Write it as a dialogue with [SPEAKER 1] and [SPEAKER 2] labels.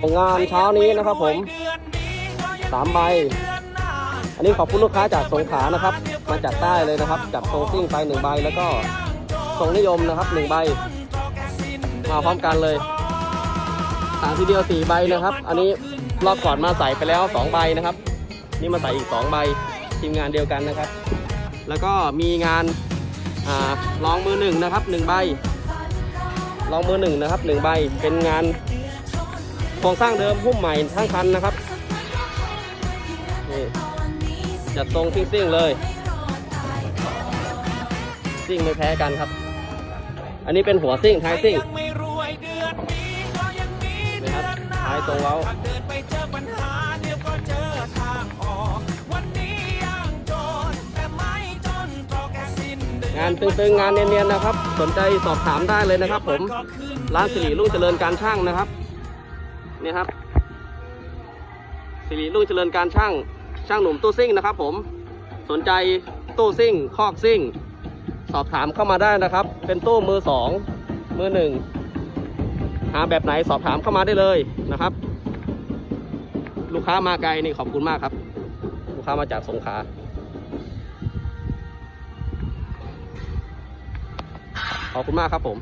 [SPEAKER 1] ของงานเช้านี้นะครับผมสามใบ อันนี้ขอบคุณลูกค้าจากสงขลานะครับ มาจากใต้เลยนะครับจับทรงซิ่งไปหนึ่งใบแล้วก็ทรงนิยมนะครับหนึ่งใบ มาพร้อมกันเลยสามทีเดียวสี่ใบนะครับ อันนี้รอบก่อนมาใส่ไปแล้วสองใบนะครับ นี่มาใส่อีกสองใบทีมงานเดียวกันนะครับ แล้วก็มีงานลองมือหนึ่งนะครับหนึ่งใบลองมือหนึ่งนะครับหนึ่งใบเป็นงาน รงสร้างเดิมหุ้มใหม่ทั้งคันนะครับนี่จัดทรงซิ่งๆเลยซิ่งไม่แพ้กันครับ อันนี้เป็นหัวซิ่งท้ายซิ่งนะครับท้ายตรงเว้างานตึงๆงานเนียนๆนะครับ สนใจสอบถามได้เลยนะครับ ผมร้านสิริรุ่งเจริญการช่างนะครับ นี่ครับสิริรุ่งเจริญการช่างช่างหนุ่มตู้ซิ่งนะครับ ผมสนใจตู้ซิ่งคอกซิ่ง สอบถามเข้ามาได้นะครับ เป็นตู้มือสองมือหนึ่งหาแบบไหนสอบถามเข้ามาได้เลยนะครับ ลูกค้ามาไกลนี่ขอบคุณมากครับ ลูกค้ามาจากสงขลาขอบคุณมากครับผม